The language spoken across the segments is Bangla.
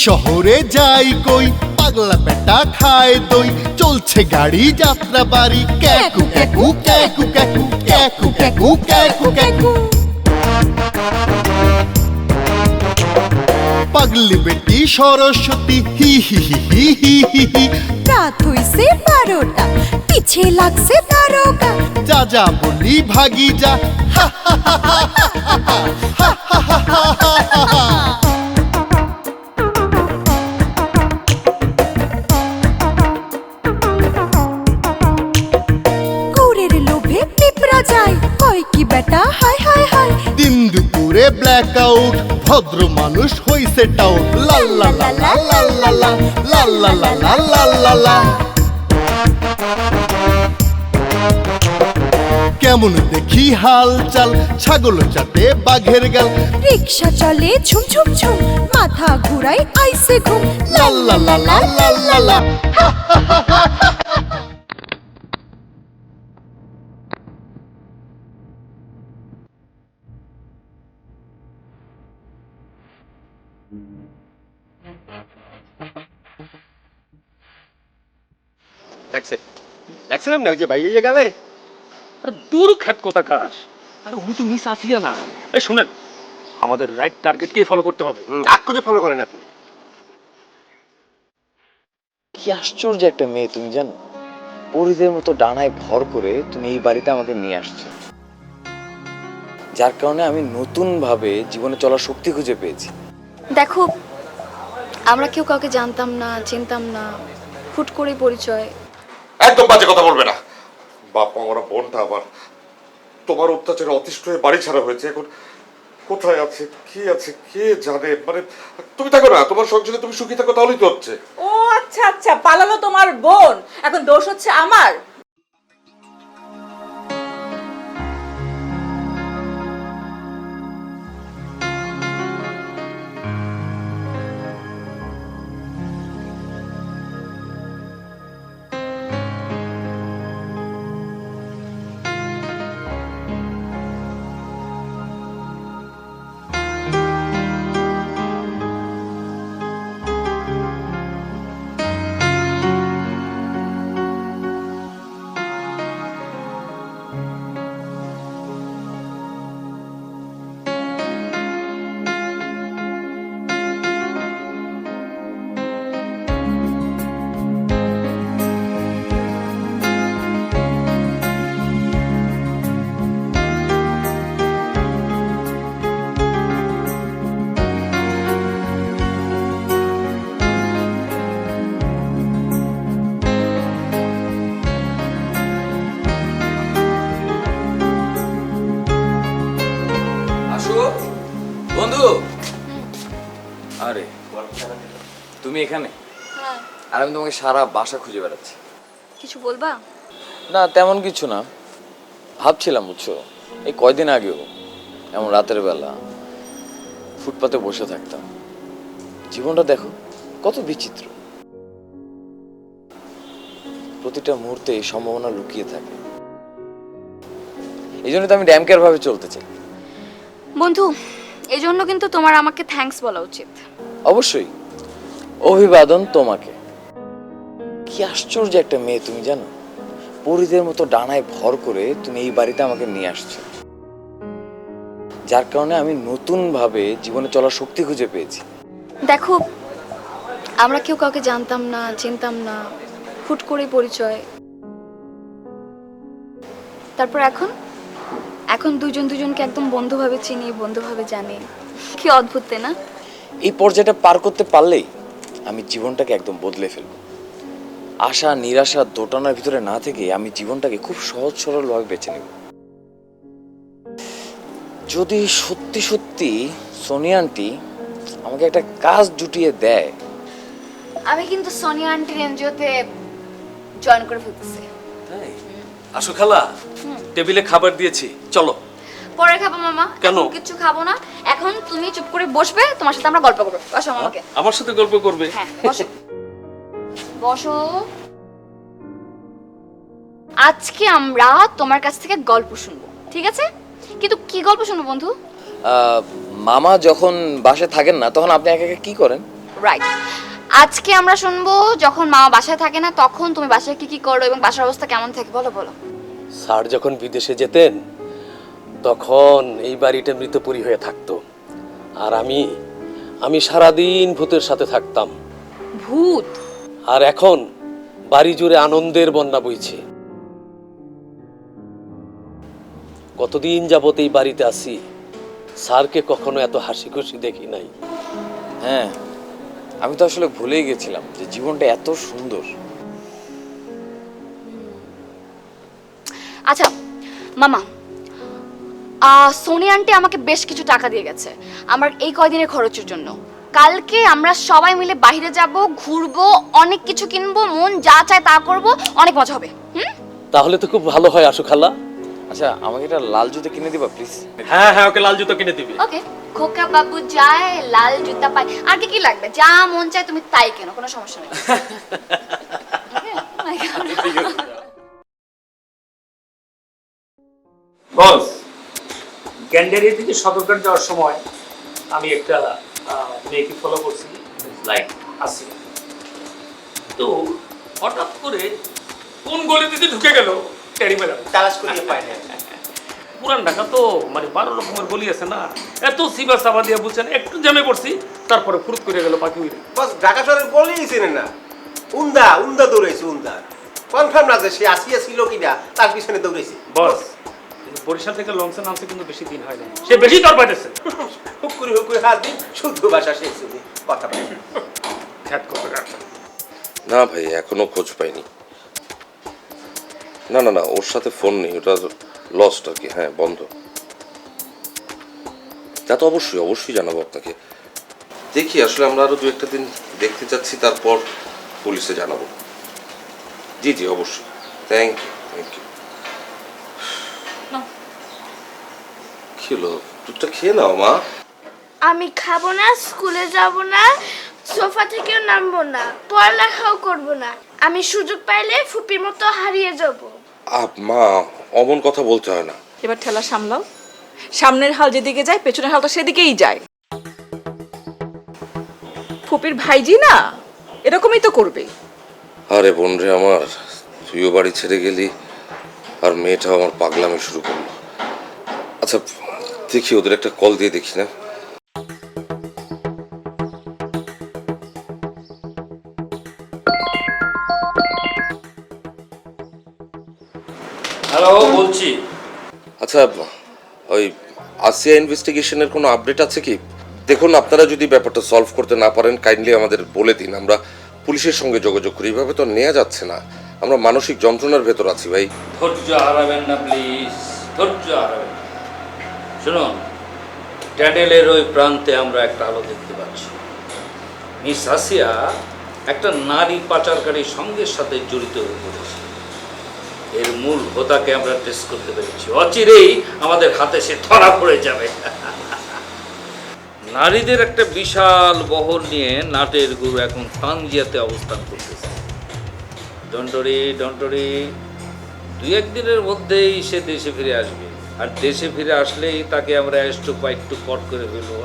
শহরে যাই কই পাগলা বেটা খায় দই চলছে গাড়ি যাত্রা বাড়ি ক্যাকু ক্যাকু ক্যাকু ক্যাকু ক্যাকু ক্যাকু ক্যাকু ক্যাকু পাগলি বেটি সরস্বতী হি হি হি হি হি হি হি রাত হইছে বারোটা পিছে লাগছে তারকা যা যা বলি ভাগি যা হা, হা, হা, হা, হা, হা, হা, হা, হা, হা, দুপুরে ব্ল্যাক আউট ভদ্র মানুষ হইছে টাউট লা লা লা লা লা লা লা লা লা লা লা লা লা লা কেমন দেখি হাল চাল ছাগল চাটে বাঘের গাল রিক্সা চলে ঝুম ঝুম ঝুম মাথা ঘুরাই আইসে ঘুম লা লা লা লা লা লা লা দেখছে দেখছিলাম না ওই যে ভাই ইয়ে গেলে। আরে দূর খ্যাত কথা কাজ আরে উনি তো মিস আসিয়া না। এই শুনেন আমাদের রাইট টার্গেটকে ফলো করতে হবে? আগ করে ফলো করেন আপনি। কি আশ্চর্য একটা মেয়ে তুমি জানো? পরিদের মতো ডানায় ভর করে তুমি এই বাড়িতে আমাকে নিয়ে আসছো। যার কারণে আমি নতুন ভাবে জীবনে চলার শক্তি খুঁজে পেয়েছি। দেখো আমরা কেউ কাউকে জানতাম না চিনতাম না। হুট করে পরিচয়। একদম বাজে কথা বলবে না। বাপ আমার বোনটা আবার তোমার অত্যাচারে অতিষ্ঠ হয়ে বাড়ি ছাড়া হয়েছে। এখন কোথায় আছে কি আছে কে জানে? মানে তুমি থাকো না তোমার সংসারে তুমি সুখী থাকো তাহলেই তো হচ্ছে। ও আচ্ছা আচ্ছা পালালো তোমার বোন। এখন দোষ হচ্ছে আমার? এখানে? হ্যাঁ। আর আমি তোমাকে সারা বাসা খুঁজে বেড়াচ্ছি। কিছু বলবা? না তেমন কিছু না। ভাবছিলাম বুঝছ এই কয়দিন আগেও এমন রাতের বেলা ফুটপাতে বসে থাকতাম। জীবনটা দেখো কত বিচিত্র। প্রতিটা মুহূর্তে এই সম্ভাবনা লুকিয়ে থাকে। এই জন্য তো আমি ড্যাম কেয়ার ভাবে চলতে চাই। বন্ধু এই জন্য কিন্তু তোমার আমাকে থ্যাঙ্কস বলা উচিত। অবশ্যই। অভিবাদন তোমাকে। কি আশ্চর্য একটা মেয়ে তুমি জানো? পরিদের মতো ডানায় ভর করে তুমি এই বাড়িতে আমাকে নিয়ে আসছো। যার কারণে আমি নতুন ভাবে জীবনে চলার শক্তি খুঁজে পেয়েছি। দেখো আমরা কেউ কাউকে জানতাম না চিনতাম না হুট করে পরিচয়। তারপর এখন? এখন দুজন দুজনকে একদম বন্ধুভাবে চিনি বন্ধুভাবে জানি। কি অদ্ভুত না? এই পর্যায়টা পার করতে পারলেই আমি জীবনটাকে একদম বদলে ফেলব। আশা নিরাশা দোটানার ভিতরে না থেকে আমি জীবনটাকে খুব সহজ সরলভাবে বেছে নেব। যদি সত্যি সত্যি সোনিয়া আন্টি আমাকে একটা কাজ জুটিয়ে দেয়। আমি কিন্তু সোনিয়া আন্টির এনজিওতে জয়েন করে ফেলতেছি। তাই? আসো খালা টেবিলে খাবার দিয়েছি চলো। পরে খাব মামা। কেন? কিচ্ছু খাব না। এখন তুমি চুপ করে বসবে তোমার সাথে আমরা গল্প করব। বসো মামাকে আমার সাথে গল্প করবে? হ্যাঁ বসো। বসো। আজকে আমরা তোমার কাছ থেকে গল্প শুনব ঠিক আছে? কিন্তু কি গল্প শুনব বন্ধু? আহ, মামা যখন বাসায় থাকেন না তখন আপনি একা একা কি করেন? রাইট আজকে আমরা শুনব যখন মামা বাসায় থাকে না তখন তুমি বাসায় কি কি করো এবং বাসার অবস্থা কেমন থাকে বলো বলো। স্যার যখন বিদেশে যেতেন তখন এই বাড়িটা মৃতপুরী হয়ে থাকতো। আর আমি আমি সারাদিন ভূতের সাথে থাকতাম। ভূত? আর এখন বাড়ি জুড়ে আনন্দের বন্যা বইছে। কতদিন যাবত এই বাড়িতে আসি স্যারকে কখনো এত হাসি খুশি দেখি নাই। হ্যাঁ আমি তো আসলে ভুলেই গেছিলাম যে জীবনটা এত সুন্দর। আচ্ছা মামা সোনি আন্টি আমাকে বেশ কিছু টাকা দিয়ে গেছে আমার এই কয়দিনের খরচের জন্য। কালকে আমরা সবাই মিলে বাইরে যাব ঘুরবো অনেক কিছু কিনবো মন যা চায় তা করব অনেক মজা হবে হুম? তাহলে তো খুব ভালো হয় আশু খালা। আচ্ছা আমাকে একটা লাল জুতো কিনে দিবা প্লিজ হ্যাঁ হ্যাঁ ওকে লাল জুতো কিনে দিবি। ওকে। খোকা বাবু যায় লাল জুতা পায়। আর কি কি লাগবে? যা মন চায় তুমি তাই কেনো কোনো সমস্যা নেই। Okay? Oh বস গ্যান্ডারিয়া থেকে সদরঘাট যাওয়ার সময় আমি একটা মেয়েকে ফলো করছি লাইক আসি তো হঠাৎ করে কোন গলি দিতে ঢুকে গেল টেরি মেলাম তালাশ করিয়ে পায় না পুরান ঢাকা তো মানে বারো রকমের গলি আছে না? এত সিবা সাবা দিয়ে বুঝছেন একটু জ্যামে পড়ছি তারপরে ফুরুত করে গেল পাখি উড়ে। বস ঢাকা শহরের বলেই চেনে না। উন্দা উন্দা দৌড়াইছে উন্দা। কনফার্ম না যে সে আসিয়া ছিল কিনা তার পিছনে দৌড়াইছে। বস। বরিশাল থেকে লঞ্চে নামছে কিন্তু বেশি দিন হয় না। সে বেশি দর পাইতেছে। হুকুরি হুকুরি হাত দিন শুদ্ধ ভাষা সে কথা খ্যাত করতে না ভাই এখনও খোঁজ পাইনি। না না না ওর সাথে ফোন নেই ওটা লস্ট আর কি হ্যাঁ বন্ধ। তা তো অবশ্যই অবশ্যই জানাব আপনাকে। দেখি আসলে আমরা আরও দু একটা দিন দেখতে যাচ্ছি তারপর পুলিশে জানাব। জি জি অবশ্যই। থ্যাংক ইউ থ্যাংক ইউ কি হলো দুধটা খেয়ে নাও মা। আমি খাব না স্কুলে যাব না সোফা থেকেও নামবো না পড়ালেখাও করব না। আমি সুযোগ পাইলে ফুপির মতো হারিয়ে যাব। আপ মা অমন কথা বলতে হয় না। এবার ঠেলা সামলাও। সামনের হাল যেদিকে যায় পেছনের হালটা সেদিকেই যায়। ফুপির ভাইজি না? এরকমই তো করবে। আরে বোন রে আমার তুইও বাড়ি ছেড়ে গেলি আর মেয়েটাও আমার পাগলামি শুরু করল। আচ্ছা দেখি ওদের একটা কল দিয়ে দেখি না। হ্যালো বলছি। আচ্ছা ওই আসিয়া ইনভেস্টিগেশনের কোনো আপডেট আছে কি? দেখুন আপনারা যদি ব্যাপারটা সলভ করতে না পারেন কাইন্ডলি আমাদের বলে দিন। আমরা পুলিশের সঙ্গে যোগাযোগ করি। এভাবে তো নেওয়া যাচ্ছে না। আমরা মানসিক যন্ত্রণার ভেতর আছি ভাই। ধৈর্য হারাবেন না প্লিজ ধৈর্য হারাবেন। শুনুন ট্যাডেলের ওই প্রান্তে আমরা একটা আলো দেখতে পাচ্ছি। মিস আসিয়া একটা নারী পাচারকারী সঙ্গের সাথে জড়িত হয়ে পড়েছে। এর মূল হোতাকে আমরা টেস্ট করতে পেরেছি। অচিরেই আমাদের হাতে সে ধরা পড়ে যাবে। নারীদের একটা বিশাল বহর নিয়ে নাটের গুরু এখন তানজিয়াতে অবস্থান করতেছে। ডন্টরি ডন্টরি, দুই একদিনের মধ্যেই সে দেশে ফিরে আসবে। আর দেশে ফিরে আসলেই তাকে আমরা একটু বা একটু পট করে ফেলব।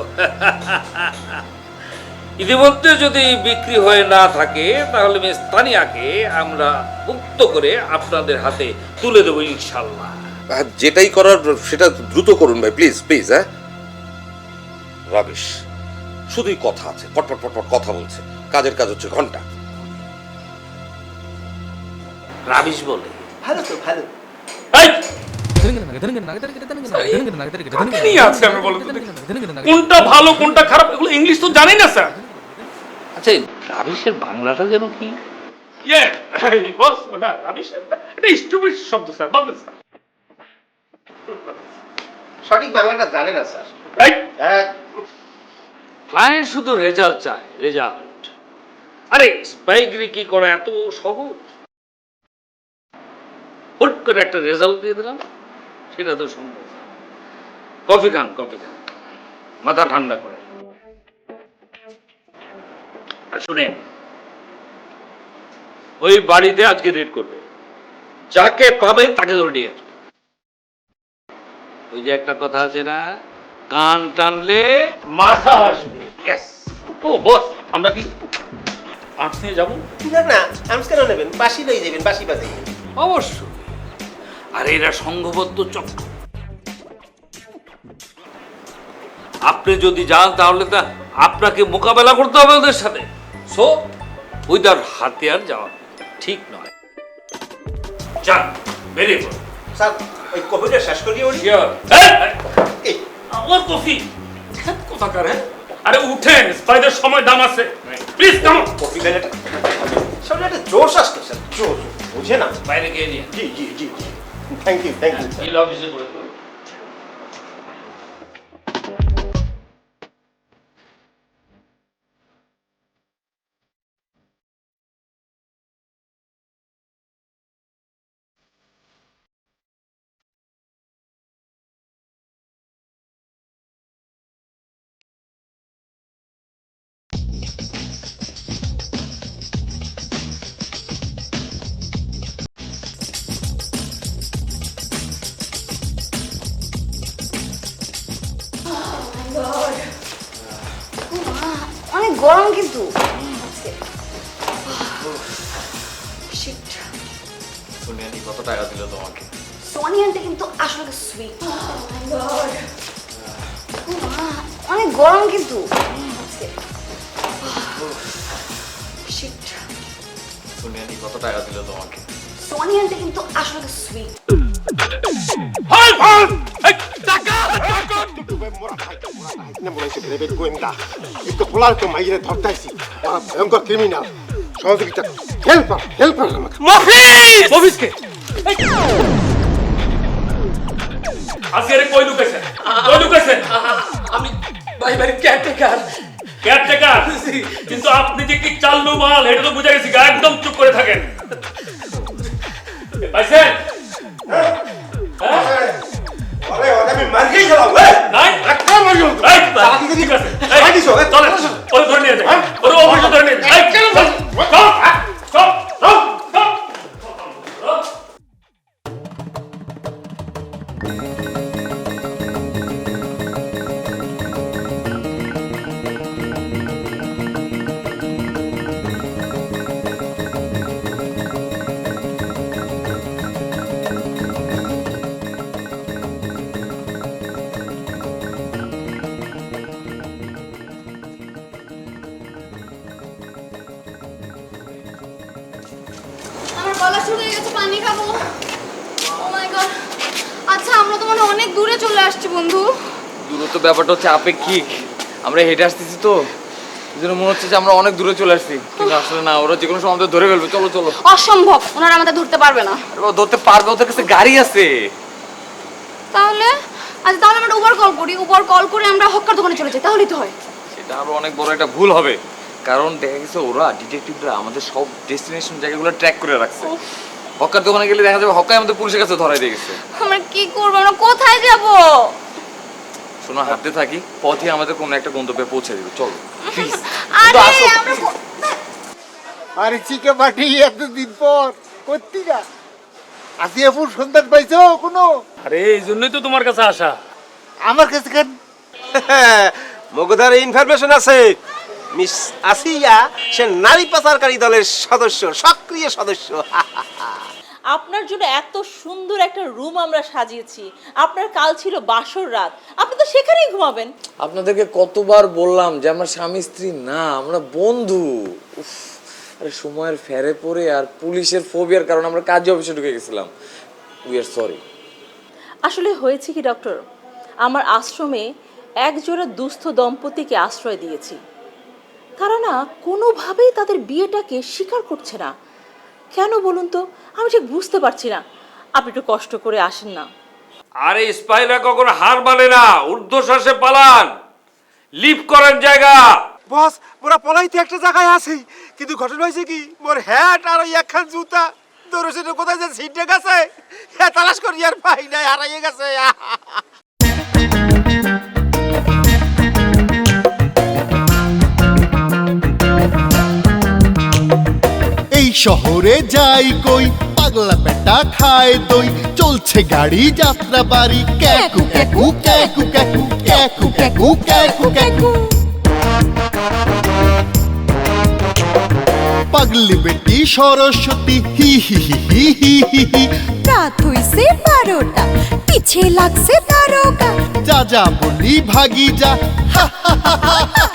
ইতিমধ্যে যদি বিক্রি হয়ে না থাকে তাহলে মিস তানিয়াকে আমরা মুক্ত করে আপনাদের হাতে তুলে দেবো ইনশাল্লাহ আর যেটাই করার সেটা দ্রুত করুন ভাই প্লিজ প্লিজ হ্যাঁ? রাবিশ শুধুই কথা আছে পটপট পটপট কথা বলছে। কাজের কাজ হচ্ছে ঘণ্টা। রাবিশ বলে। ভালো তো ভালো। আছে আমি বলো কোনটা ভালো কোনটা খারাপ এগুলো ইংলিশ তো জানি না স্যার। আচ্ছা রাবিশের বাংলাটা যেন কি? বস ওটা রাবিশ এটা স্টুপিড শব্দ স্যার বলবেন স্যার। সঠিক বাংলাটা জানে না স্যার। এই! হ্যাঁ। ক্লায়েন্ট শুধু রেজাল্ট চায় রেজাল্ট আরে স্পাইগিরি কি করা এত সহজ? হুট করে একটা রেজাল্ট দিয়ে দিলাম। সেটা তো সম্ভব। কফি খান কফি খান। মাথা ঠান্ডা করে। আর শুনেন ওই বাড়িতে আজকে রেড করবে। যাকে পাবে তাকে ধরে নিয়ে আসবে। ওই যে একটা কথা আছে না কান টানলে মাথা আসবে। ও বস আমরা কি? আর্টস নিয়ে যাব? না না আর্মস কেন নেবেন? বাসি লই যাবেন বাসি বাজে অবশ্য আর এরা সংঘবদ্ধ চক্র। আপনি যদি যান তাহলে তা আপনাকে মোকাবেলা করতে হবে ওদের সাথে। সো উইদার হাতিয়ার যাওয়া ঠিক নয়। যান বেরিয়ে পড়ুন। স্যার ওই কপিটা শেষ করিয়ে উঠি আমার কফি? কোথাকার হ্যাঁ? আরে উঠেন স্পাইডার সময় দাম আছে। প্লিজ কাম বেলাটা সামনে একটা জোশ আসতো স্যার। জোশ বুঝে না। বাইরে গিয়ে নিয়ে জি জি জি জি। Thank you. Thank you. Sir. He'll obviously গরম কিন্তু। সোনিয়াদি কত টাকা দিল তোমাকে? সোনি আন্টি কিন্তু আসলে সুইট অনেক গরম কিন্তু। সোনিয়াদি কত টাকা দিল তোমাকে? সোনি আন্টি কিন্তু আসলে সুইট কিন্তু ভাই ভাই কিন্তু আপনি যে কি চাল্লু মাল এটা তো বুঝা গেছি একদম চুপ করে থাকেন अरे अरे मैं मर गई चला ओए नहीं रखना मर गई ए शादी कभी कर शादी सो ए चल और धरने दे और वो मुझे धरने ए चलो bus stop stop stop stop দূরে চলে আসছি বন্ধু। দূরত্ব ব্যাপারটা হচ্ছে আপেক্ষিক। আমরা হেঁটে আসতেছি তো। মনে হচ্ছে যে আমরা অনেক দূরে চলে আসছি। কিন্তু আসলে না ওরা যে কোনো সময় আমাদের ধরে ফেলবে। চলো চলো। অসম্ভব ওনারা আমাদের ধরতে পারবে না। ধরতে পারবে? ওদের কাছে গাড়ি আছে। তাহলে আচ্ছা তাহলে আমরা উবার কল করি। উবার কল করে আমরা হক্কার দোকানে চলে যাই তাহলেই তো হয়। সেটা আরও অনেক বড় একটা ভুল হবে। কারণ দেখা গেছে ওরা ডিটেকটিভরা আমাদের সব ডেস্টিনেশন জায়গাগুলো ট্র্যাক করে রাখছে। হকার দোকানে গেলে দেখা যাবে হকাই আমাদের পুলিশের কাছে ধরাই দিয়ে গেছে। আমরা কি করব? আমরা কোথায় যাব? শোনো হাঁটতে থাকি পথে আমাদের কোনো একটা গন্তব্যে পৌঁছে দেবে চলো। প্লিজ আরে আমরা আরে চিকে পাঠি এতদিন পর কর্তিকা আসিয়াপুর সন্ধান পাইছো কোনো? আরে এই জন্যই তো তোমার কাছে আসা। আমার কাছে কেন? মগধারে ইনফরমেশন আছে। মিস আসিয়া সে নারী পাচারকারী দলের সদস্য সক্রিয় সদস্য। আপনার জন্য এত সুন্দর একটা রুম আমরা সাজিয়েছি। আপনার কাল ছিল বাসর রাত। আপনি তো সেখানেই ঘুমাবেন। আপনাদেরকে কতবার বললাম যে আমরা স্বামী স্ত্রী না আমরা বন্ধু। উফ, আরে সময়ের ফেরে পড়ে আর পুলিশের ফোবিয়ার কারণে আমরা কাজে অফিসে ঢুকে গেছিলাম। উই আর সরি আসলে হয়েছে কি ডক্টর আমার আশ্রমে একজোড়া দুস্থ দম্পতিকে আশ্রয় দিয়েছি। তারা না কোনোভাবেই তাদের বিয়েটাকে স্বীকার করছে না। কেন বলুন তো? আমি ঠিক বুঝতে পারছি না। আপনি একটু কষ্ট করে আসেন না। আরে স্পাইরা কখনো হার মানে না ঊর্ধ্বশ্বাসে পালান। লিপ করেন জায়গা। বস মোরা পলাইতে একটা জায়গায় আছি। কিন্তু ঘটনা হয়েছে কি মোর হ্যাট আর ওই একখান জুতা দৌড়ছে কোথায় যে সিটে গেছে হ্যাঁ তালাশ করি আর পাই নাই হারাইয়ে গেছে। শহরে যাই কই পাগলা বেটা খায় দই চলছে গাড়ি যাত্রা বাড়ি ক্যাকু ক্যাকু ক্যাকু ক্যাকু ক্যাকু ক্যাকু ক্যাকু ক্যাকু পাগলি বেটি সরস্বতী হি হি হি হি হি হি হি রাত হইছে বারোটা পিছে লাগছে তারকা যা যা বলি ভাগি যা হা হা হা হা হা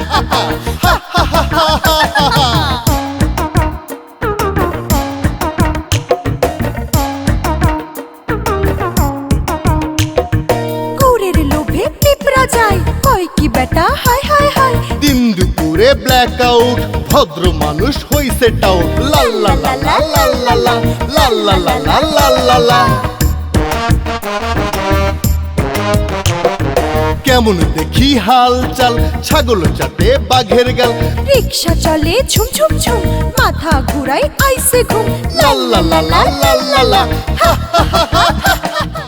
হা হা হা হা হা ব্ল্যাকআউট ভদ্র মানুষ হইছে টাউট লাল্লা কেমন দেখি হালচাল ছাগল চাটে বাঘের গাল রিক্সা চলে ঝুম ঝুম ঝুম মাথা ঘুরাই আইসে ঘুম লাল্লা লাল্লা লাল্লা লাল্লা হা হা হা হা